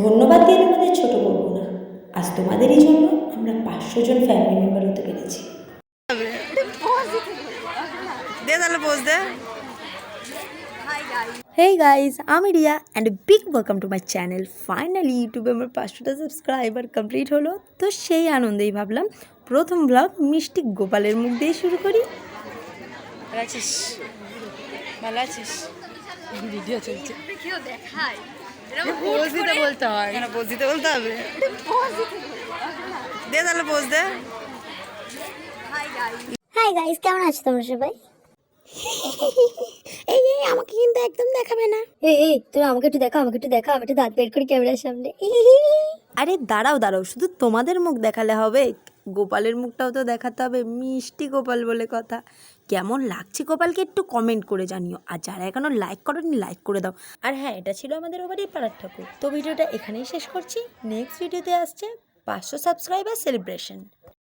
ধন্যবাদ দিয়ে তোমাদের ছোট করব না। আজ তোমাদেরই জন্য আমরা পাঁচশো জন ফ্যামিলি মেম্বার হতে পেরেছি। দে তাহলে পোজ দে। হেই গাইজ আমি Riya and big welcome to my channel finally ইউটিউবে আমার পাঁচশোটা সাবস্ক্রাইবার কমপ্লিট হলো। তো সেই আনন্দেই ভাবলাম প্রথম ব্লগ মিষ্টি গোপালের মুখ দিয়ে শুরু করি। ভালো আছিস? ভালো আছিস? ভিডিও চলছে। পোজ দিতে বলতে হয়। কেন পোজ দিতে বলতে হবে? দে তাহলে পোজ দে। হাই গাইস কেমন আছো তোমরা সবাই? এই এই আমাকে কিন্তু একদম দেখাবে না। এই এই তুমি আমাকে একটু দেখো আমাকে একটু দেখো আমি একটু দাঁত বের করি ক্যামেরার সামনে। আরে দাঁড়াও দাঁড়াও শুধু তোমাদের মুখ দেখালে হবে। গোপালের মুখটাও তো দেখাতে হবে, মিষ্টি গোপাল বলে কথা। কেমন লাগছে গোপালকে একটু কমেন্ট করে জানিও। আর যারা এখনও লাইক করেনি লাইক করে দাও। আর হ্যাঁ এটা ছিল আমাদের ওবারই পাড়ার ঠাকুর। তো ভিডিওটা এখানেই শেষ করছি। নেক্সট ভিডিওতে আসছে পাঁচশো সাবস্ক্রাইবার সেলিব্রেশন